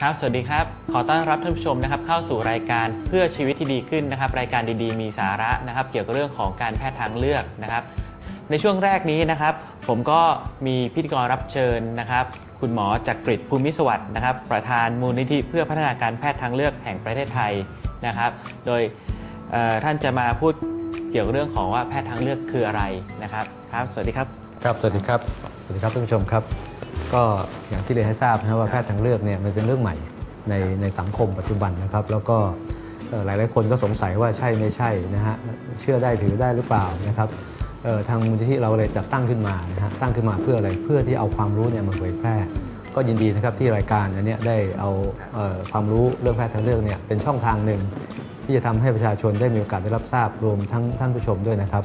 ครับ สวัสดีครับ ขอต้อนรับท่านผู้ชมนะครับเข้าสู่รายการเพื่อชีวิตที่ดีขึ้นนะครับ รายการดีๆ มีสาระนะครับ เกี่ยวกับเรื่องของการแพทย์ทางเลือกนะครับ ในช่วงแรกนี้นะครับ ผมก็มีพิธีกรรับเชิญนะครับ คุณหมอจักริดภูมิสวัสดิ์นะครับ ประธานมูลนิธิเพื่อพัฒนาการแพทย์ทางเลือกแห่งประเทศไทยนะครับ โดยท่านจะมาพูดเกี่ยวกับเรื่องของว่าแพทย์ทางเลือกคืออะไรนะครับ ครับ สวัสดีครับ ครับ สวัสดีครับ สวัสดีครับท่านผู้ชมครับ ก็อย่างที่เรียนให้ทราบนะครับว่าแพทย์ทางเลือกเนี่ยมันเป็นเรื่องใหม่ในในสังคมปัจจุบันนะครับ แล้วก็หลายหลายคนก็สงสัยว่าใช่ไม่ใช่นะฮะเชื่อได้ถือได้หรือเปล่านะครับทางมูลนิธิเราเลยจัดตั้งขึ้นมานะฮะตั้งขึ้นมาเพื่ออะไรเพื่อที่เอาความรู้เนี่ยมาเผยแพร่ ก็ยินดีนะครับที่รายการอันนี้ได้เอาเออความรู้เรื่องแพทย์ทางเลือกเนี่ยเป็นช่องทางหนึ่งที่จะทำให้ประชาชนได้มีโอกาสได้รับทราบรวมทั้งท่านผู้ชมด้วยนะครับ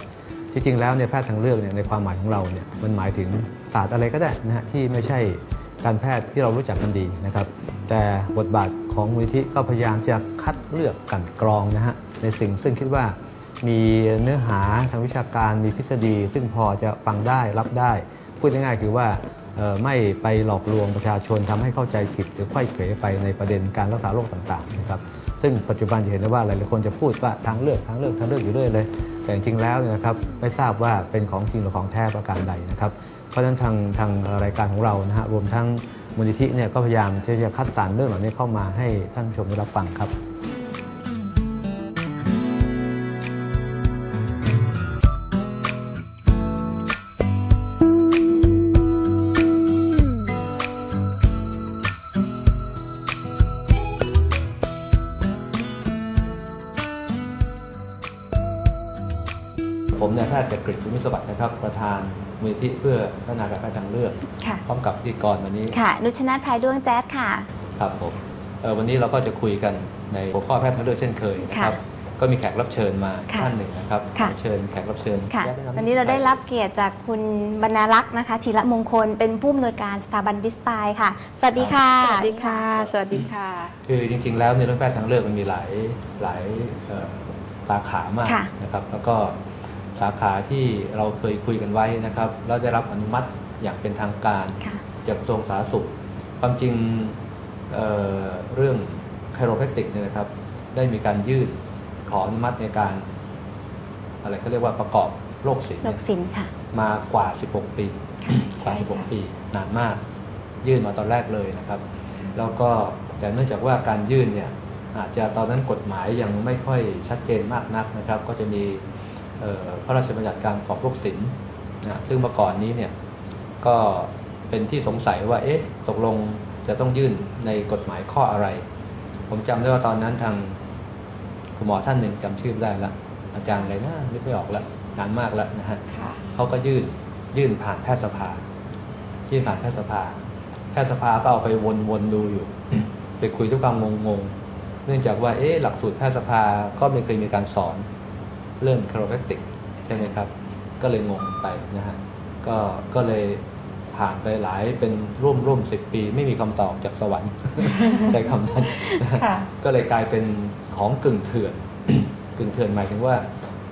จริงๆแล้วเนี่ยแพทย์ทางเลือกเนี่ยในความหมายของเราเนี่ยมันหมายถึงศาสตร์อะไรก็ได้นะฮะที่ไม่ใช่การแพทย์ที่เรารู้จักกันดีนะครับ แต่บทบาทของมูลนิธิก็พยายามจะคัดเลือกกันกรองนะฮะในสิ่งซึ่งคิดว่ามีเนื้อหาทางวิชาการมีทฤษฎี ซึ่งพอจะฟังได้รับได้ พูดง่ายๆคือว่าไม่ไปหลอกลวงประชาชนทำให้เข้าใจผิดหรือไขว้เขวไปในประเด็นการรักษาโรคต่างๆนะครับซึ่งปัจจุบันจะเห็นได้ว่าหลายๆคนจะพูดว่าทางเลือกทางเลือกทางเลือกอยู่เรื่อยเลย แต่จริงๆแล้วเนี่ยนะครับไม่ทราบว่าเป็นของจริงหรือของแท้ประการใดนะครับ เพราะฉะนั้นทางทางรายการของเรานะฮะรวมทั้งมูลนิธิเนี่ยก็พยายามที่จะคัดสรรเรื่องเหล่านี้เข้ามาให้ท่านผู้ชมได้รับฟังครับ ผมนายแพทย์จักริดภูมิสวัสดิ์นะครับ ประธานมูลนิธิเพื่อพัฒนาการแพทย์ทางเลือก ค่ะ พร้อมกับพิธีกรวันนี้ ค่ะ นุชนาธพรายด้วงแจ๊ดค่ะ ครับผมเอ่อวันนี้เราก็จะคุยกันในหัวข้อแพทย์ทางเลือกเช่นเคยนะครับ ก็มีแขกรับเชิญมาค่ะท่านหนึ่งนะครับค่ะ ขอเชิญแขกรับเชิญค่ะแนะำวันนี้เราได้รับเกียรติจากคุณบรรณารักษ์นะคะธีระมงคล เป็นผู้อำนวยการสถาบันดิสไตล์ค่ะ สวัสดีค่ะ สวัสดีค่ะ สวัสดีค่ะ คือจริงๆ แล้วในเรื่องแพทย์ทางเลือกมันมีหลายหลายเอ่อสาขามากค่ะ นะครับ แล้วก็ สาขาที่เราเคยคุยกันไว้นะครับแล้วได้รับอนุมัติอย่างเป็นทางการค่ะจากกระทรวงสาธารณสุข ความจริงเอ่อเรื่องไคโรแพคติกเนี่ยนะครับ ได้มีการยื่นขออนุมัติในการ อะไรเขาเรียกว่าประกอบโรคศิลป์โรเนี่ยคสินค่ะ มากว่า 16 ปีใช่กว่าค่ะ16 ปีนานมาก ยื่นมาตอนแรกเลยนะครับ แล้วก็แต่เนื่องจากว่าการยื่นเนี่ยอาจจะตอนนั้นกฎหมายยังไม่ค่อยชัดเจนมากนักนะครับ ก็จะมีเอ่อ พระราชบัญญัติการประกอบโรคศิลป์นะซึ่งเมื่อก่อนนี้เนี่ยก็เป็นที่สงสัยว่าเอ๊ะตกลงจะต้องยื่นในกฎหมายข้ออะไร ผมจำได้ว่าตอนนั้นทางคุณหมอท่านหนึ่งจำชื่อไม่ได้ละอาจารย์อะไรนะนึกไม่ออกละนานมากแล้วนะฮะค่ะเขาก็ยื่นยื่นผ่านแพทยสภายื่นผ่านแพทยสภา แพทยสภาก็เอาไปวนๆดูอยู่ ไปคุยด้วยความงงๆ เนื่องจากว่าเอ๊ะหลักสูตรแพทยสภาก็ไม่เคยมีการสอน เรื่องคาโรแพคติกใช่ไหมครับ ก็เลยงงไปนะฮะก็ก็เลยผ่านไปหลายเป็นร่วมร่วมสิบปี ไม่มีคำตอบจากสวรรค์ใช้คำนั้นนะฮะค่ะก็เลยกลายเป็นของกึ่งเถื่อนกึ่งเถื่อนหมายถึงว่า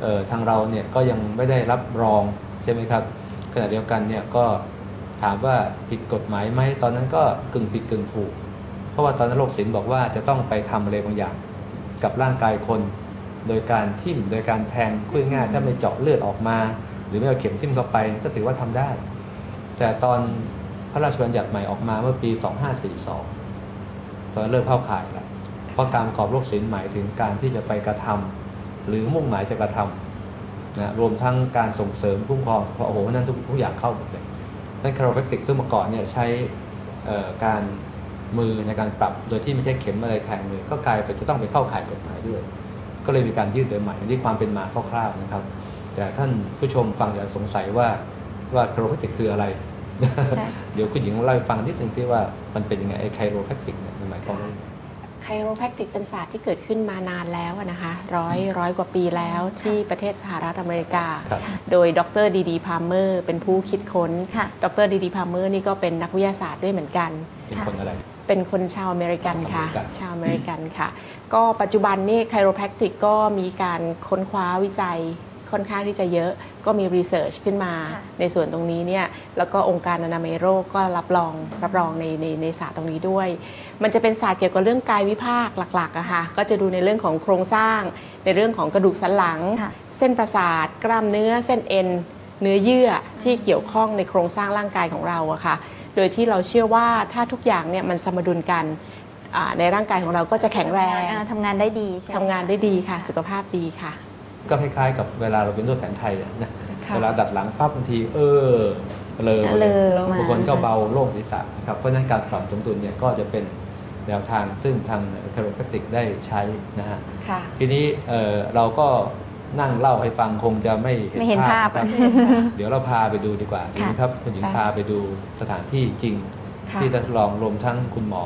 เอ่อทางเราเนี่ยก็ยังไม่ได้รับรองใช่ไหมครับขณะเดียวกันเนี่ยก็ถามว่าผิดกฎหมายไหมตอนนั้นก็กึ่งผิดกึ่งถูก เพราะว่าตอนนั้นโรคศิลป์บอกว่าจะต้องไปทำอะไรบางอย่าง กับร่างกายคน โดยการทิ่มโดยการแทงคุยง่ายถ้าไม่เจาะเลือดออกมา หรือไม่เอาเข็มทิ่มเข้าไปก็ถือว่าทำได้ แต่ตอนพระราชบัญญัติใหม่ออกมาเมื่อปี 2542 ตอนนั้นเริ่มเข้าข่ายแล้วเพราะการประกอบโรคศิลหมายถึงการที่จะไปกระทำหรือมุ่งหมายจะกระทำนะรวมทั้งการส่งเสริมคุ้มครองโอ้โหนั่นทุกทุกอย่างเข้าหมดเลยนั่นคาราแฟกติกซึ่งเมื่อก่อนเนี่ยใช้การมือในการปรับโดยที่ไม่ใช่เข็มอะไรแทงมือก็กลายไปจะต้องไปเข้าข่ายกฎหมายด้วย ก็เลยมีการยื่นโดยใหม่อันนี้ความเป็นมาคร่าวๆนะครับ แต่ท่านผู้ชมฟังจะสงสัยว่าว่าคาราแฟกติกคืออะไร เดี๋ยวคุณหญิงเล่าให้ฟังนิดนึงที่ว่ามันเป็นยังไงไอ้ไคโรแพคติกเนี่ยมันหมายความว่าไคโรแพคติกเป็นศาสตร์ที่เกิดขึ้นมานานแล้วอะนะคะร้อยร้อยกว่าปีแล้วที่ประเทศสหรัฐอเมริกาครับโดยดรดีดีพาร์เมอร์เป็นผู้คิดค้นค่ะดรดีดีพาร์เมอร์นี่ก็เป็นนักวิทยาศาสตร์ด้วยเหมือนกัน เป็นคนอะไร เป็นคนชาวอเมริกันค่ะอเมริกันชาวอเมริกันค่ะ ก็ปัจจุบันนี่ไคโรแพคติกก็มีการค้นคว้าวิจัยค่อนข้างที่จะเยอะก็มีรีเสิร์ชขึ้นมาค่ะในส่วนตรงนี้เนี่ยแล้วก็องค์การอนามัยโรคก็รับรองรับรองในในในศาสตร์ตรงนี้ด้วย มันจะเป็นศาสตร์เกี่ยวกับเรื่องกายวิภาคหลักๆอะค่ะก็จะดูในเรื่องของโครงสร้าง ในเรื่องของกระดูกสันหลังค่ะเส้นประสาท กล้ามเนื้อเส้นเอ็น เนื้อเยื่อที่เกี่ยวข้องในโครงสร้างร่างกายของเราอะค่ะโดยที่เราเชื่อว่าถ้าทุกอย่างเนี่ยมันสมดุลกันอ่า ในร่างกายของเราก็จะแข็งแรงอ่าทำงานได้ดีใช่ไหมทำงานได้ดีค่ะ สุขภาพดีค่ะ ก็คล้ายๆกับเวลาเราเป็นนวดแผนไทยอะนะค่ะ เวลาดัดหลังปั๊บบางทีเออเลยเลอมา บางคนก็เบาโล่งศีรษะนะครับเพราะฉะนั้นการปรับสมดุลเนี่ยก็จะเป็นแนวทางซึ่งทางคาร์โรแพคติกได้ใช้นะฮะ ค่ะ ทีนี้เอ่อเราก็นั่งเล่าให้ฟังคงจะไม่ไม่เห็นภาพนะครับเดี๋ยวเราพาไปดูดีกว่าดีไหมครับคุณหญิงได้พาไปดูสถานที่จริง ค่ะที่ทดลองรวมทั้งคุณหมอ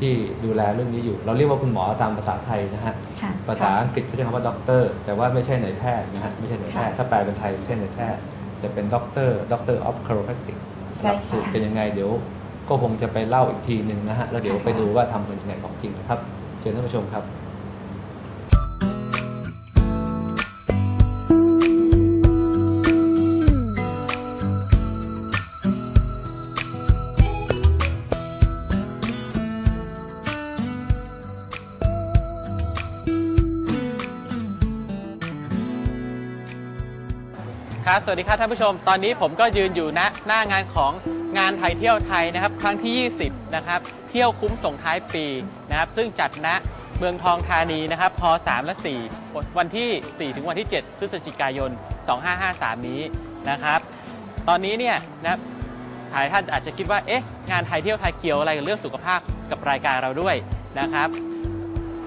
ที่ดูแลเรื่องนี้อยู่ เราเรียกว่าคุณหมอตามภาษาไทยนะฮะค่ะภาษาอังกฤษเขาใช้คำว่าด็อกเตอร์แต่ว่าไม่ใช่นายแพทย์นะฮะไม่ใช่นายแพทย์ค่ะถ้าแปลเป็นไทยไม่ใช่นายแพทย์จะเป็นด็อกเตอร์ด็อกเตอร์ออฟคาร์โรแพคติกใช่สูตรค่ะเป็นยังไงเดี๋ยวก็คงจะไปเล่าอีกทีหนึ่งนะฮะแล้วเดี๋ยวไปดูว่าทำเป็นยังไงของจริงนะครับเชิญท่านผู้ชมครับ ครับ สวัสดีครับท่านผู้ชม ตอนนี้ผมก็ยืนอยู่ณหน้างานของงานไทยเที่ยวไทยนะครับ ครั้งที่ 20 นะครับ เที่ยวคุ้มส่งท้ายปีนะครับ ซึ่งจัดณเมืองทองธานีนะครับพ3และ 4 วันที่ 4 ถึงวันที่ 7 พฤศจิกายน 2553 นี้นะครับ ตอนนี้เนี่ยนะครับหลายท่านอาจจะคิดว่า เอ๊ะ งานไทยเที่ยวไทยเกี่ยวอะไรกับเรื่องสุขภาพกับรายการเราด้วยนะครับ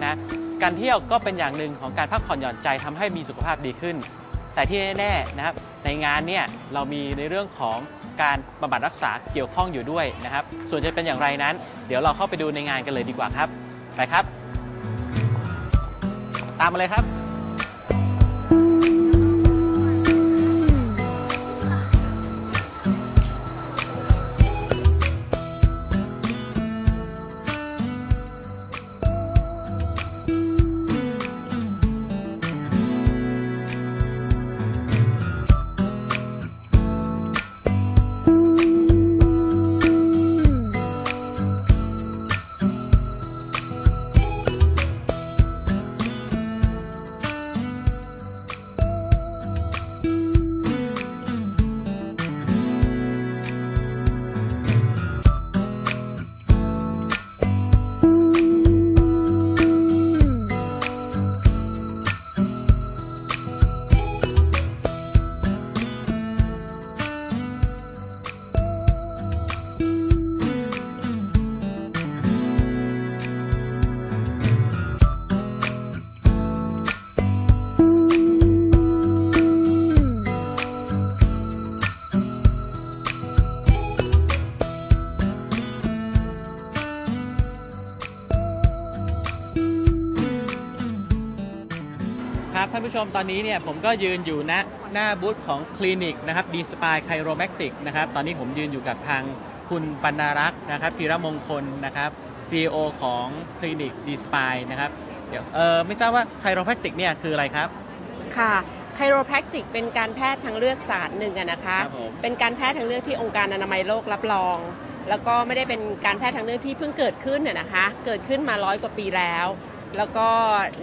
นะ การเที่ยวก็เป็นอย่างหนึ่งของการพักผ่อนหย่อนใจทำให้มีสุขภาพดีขึ้น แต่ที่แน่ๆนะครับในงานเนี่ยเรามีในเรื่องของการบำบัดรักษาเกี่ยวข้องอยู่ด้วยนะครับ ส่วนจะเป็นอย่างไรนั้น เดี๋ยวเราเข้าไปดูในงานกันเลยดีกว่าครับ ไปครับ ตามมาเลยครับ ท่านผู้ชมตอนนี้เนี่ยผมก็ยืนอยู่ณหน้าบูธของคลินิกนะครับดีสปายไคโรแมกติกนะครับตอนนี้ผมยืนอยู่กับทางคุณปัณารักษ์นะครับธีรมงคลนะครับ CEO ของคลินิกดีสปายนะครับเดี๋ยวเออไม่ทราบว่าไคโรแมกติกเนี่ยคืออะไรครับ ค่ะไคโรแพคติกเป็นการแพทย์ทางเลือกศาสตร์หนึ่งอะนะคะ ครับผม เป็นการแพทย์ทางเลือกที่องค์การอนามัยโลกรับรอง แล้วก็ไม่ได้เป็นการแพทย์ทางเลือกที่เพิ่งเกิดขึ้นน่ะนะคะ เกิดขึ้นมาร้อยกว่าปีแล้ว แล้วก็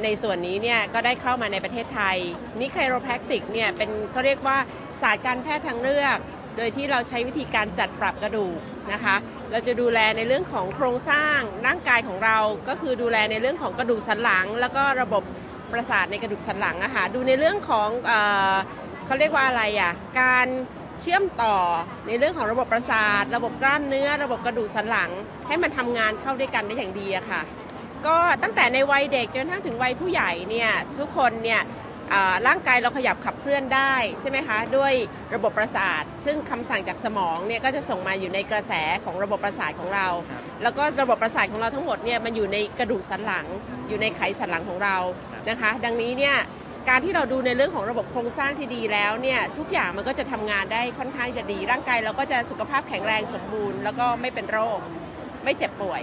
ในส่วนนี้เนี่ยก็ได้เข้ามาในประเทศไทยนี่ไคโรแพคติกเนี่ยเป็นเขาเรียกว่าศาสตร์การแพทย์ทางเลือก โดยที่เราใช้วิธีการจัดปรับกระดูกนะคะ เราจะดูแลในเรื่องของโครงสร้างร่างกายของเรา ก็คือดูแลในเรื่องของกระดูกสันหลัง แล้วก็ระบบประสาทในกระดูกสันหลังอะค่ะดูในเรื่องของเออเขาเรียกว่าอะไรอะการเชื่อมต่อในเรื่องของระบบประสาท ระบบกล้ามเนื้อ ระบบกระดูกสันหลัง ให้มันทำงานเข้าด้วยกันได้อย่างดีอะค่ะ ก็ตั้งแต่ในวัยเด็กจนกระทั่งถึงวัยผู้ใหญ่เนี่ยทุกคนเนี่ยอ่าร่างกายเราขยับขับเคลื่อนได้ใช่ไหมคะด้วยระบบประสาท ซึ่งคำสั่งจากสมองเนี่ยก็จะส่งมาอยู่ในกระแสของระบบประสาทของเรา แล้วก็ระบบประสาทของเราทั้งหมดเนี่ยมันอยู่ในกระดูกสันหลัง อยู่ในไขสันหลังของเรานะคะ ดังนี้เนี่ยการที่เราดูในเรื่องของระบบโครงสร้างที่ดีแล้วเนี่ยทุกอย่างมันก็จะทำงานได้ค่อนข้างจะดี ร่างกายเราก็จะสุขภาพแข็งแรงสมบูรณ์ แล้วก็ไม่เป็นโรค ไม่เจ็บป่วย